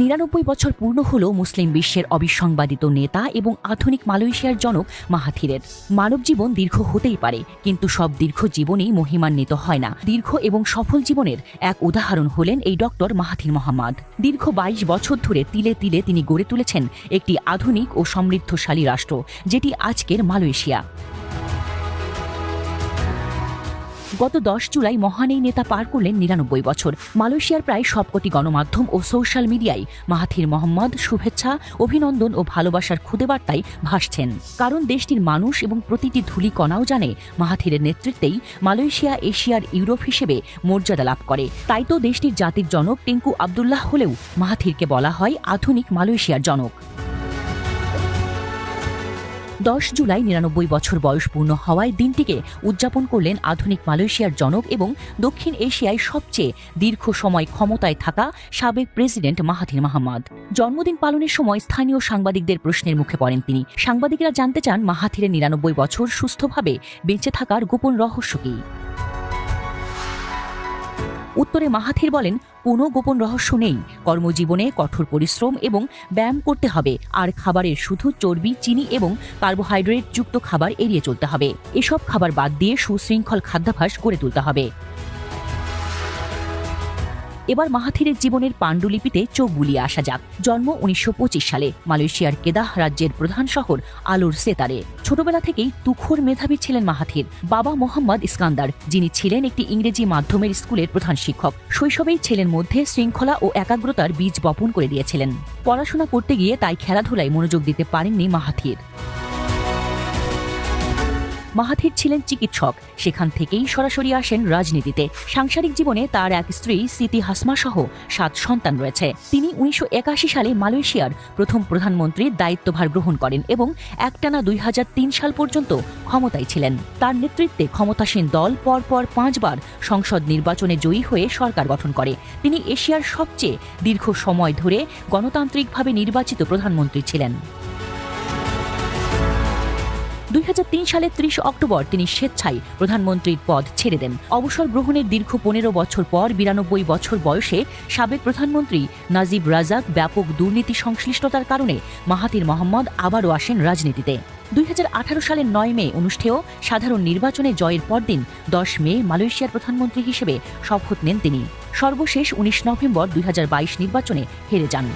নিরানব্বই বছর পূর্ণ হল মুসলিম বিশ্বের অবিসংবাদিত নেতা এবং আধুনিক মালয়েশিয়ার জনক মাহাথিরের। মানব জীবন দীর্ঘ হতেই পারে, কিন্তু সব দীর্ঘ জীবনেই মহিমান্বিত হয় না। দীর্ঘ এবং সফল জীবনের এক উদাহরণ হলেন এই ডক্টর মাহাথির মোহাম্মদ। দীর্ঘ বাইশ বছর ধরে তিলে তিলে তিনি গড়ে তুলেছেন একটি আধুনিক ও সমৃদ্ধশালী রাষ্ট্র, যেটি আজকের মালয়েশিয়া। গত দশ জুলাই মহান এই নেতা পার করলেন নিরানব্বই বছর। মালয়েশিয়ার প্রায় সবকটি গণমাধ্যম ও সোশ্যাল মিডিয়ায় মাহাথির মোহাম্মদ শুভেচ্ছা, অভিনন্দন ও ভালোবাসার খুদে বার্তায় ভাসছেন। কারণ দেশটির মানুষ এবং প্রতিটি ধুলি কণাও জানে মাহাথিরের নেতৃত্বেই মালয়েশিয়া, এশিয়ার ইউরোপ হিসেবে মর্যাদা লাভ করে। তাই তো দেশটির জাতির জনক টেঙ্কু আবদুল্লাহ হলেও মাহাথিরকে বলা হয় আধুনিক মালয়েশিয়ার জনক। দশ জুলাই নিরানব্বই বছর বয়স পূর্ণ হওয়ায় দিনটিকে উদযাপন করলেন আধুনিক মালয়েশিয়ার জনক এবং দক্ষিণ এশিয়ায় সবচেয়ে দীর্ঘ সময় ক্ষমতায় থাকা সাবেক প্রেসিডেন্ট মাহাথির মাহমাদ। জন্মদিন পালনের সময় স্থানীয় সাংবাদিকদের প্রশ্নের মুখে পড়েন তিনি। সাংবাদিকরা জানতে চান মাহাথিরের নিরানব্বই বছর সুস্থভাবে বেঁচে থাকার গোপন রহস্য কী। উত্তরে মাহাথির বলেন, কোনো গোপন রহস্য নেই। কর্মজীবনে কঠোর পরিশ্রম এবং ব্যায়াম করতে হবে। আর খাবারের শুধু চর্বি, চিনি এবং কার্বোহাইড্রেট যুক্ত খাবার এড়িয়ে চলতে হবে। এসব খাবার বাদ দিয়ে সুশৃঙ্খল খাদ্যাভ্যাস গড়ে তুলতে হবে। এবার মাহাথিরের জীবনের পাণ্ডুলিপিতে চোখ বুলিয়ে আসা যাক। জন্ম উনিশশো পঁচিশ সালে, মালয়েশিয়ার কেদাহ রাজ্যের প্রধান শহর আলোর সেতারে। ছোটবেলা থেকেই তুখোর মেধাবী ছিলেন মাহাথির। বাবা মোহাম্মদ ইস্কান্দার, যিনি ছিলেন একটি ইংরেজি মাধ্যমের স্কুলের প্রধান শিক্ষক, শৈশবেই ছেলের মধ্যে শৃঙ্খলা ও একাগ্রতার বীজ বপন করে দিয়েছিলেন। পড়াশোনা করতে গিয়ে তাই খেলাধুলায় মনোযোগ দিতে পারেননি মাহাথির। মাহাথির ছিলেন চিকিৎসক। সেখান থেকেই সরাসরি আসেন রাজনীতিতে। সাংসারিক জীবনে তার এক স্ত্রী সিতি হাসমা সহ সাত সন্তান রয়েছে। তিনি উনিশশো একাশি সালে মালয়েশিয়ার প্রথম প্রধানমন্ত্রীর দায়িত্বভার গ্রহণ করেন এবং একটানা দুই হাজার তিন সাল পর্যন্ত ক্ষমতায় ছিলেন। তার নেতৃত্বে ক্ষমতাসীন দল পরপর পাঁচবার সংসদ নির্বাচনে জয়ী হয়ে সরকার গঠন করে। তিনি এশিয়ার সবচেয়ে দীর্ঘ সময় ধরে গণতান্ত্রিকভাবে নির্বাচিত প্রধানমন্ত্রী ছিলেন। দুই সালের ত্রিশ অক্টোবর তিনি স্বেচ্ছায় প্রধানমন্ত্রীর পদ ছেড়ে দেন। অবসর গ্রহণের দীর্ঘ পনেরো বছর পর বিরানব্বই বছর বয়সে সাবেক প্রধানমন্ত্রী নাজিব রাজাক ব্যাপক দুর্নীতি সংশ্লিষ্টতার কারণে মাহাতির মোহাম্মদ আবারও আসেন রাজনীতিতে। দুই হাজার আঠারো সালের নয় মে অনুষ্ঠেয় সাধারণ নির্বাচনে জয়ের পরদিন দশ মে মালয়েশিয়ার প্রধানমন্ত্রী হিসেবে শপথ নেন তিনি। সর্বশেষ উনিশ নভেম্বর দুই হাজার বাইশ নির্বাচনে হেরে যান।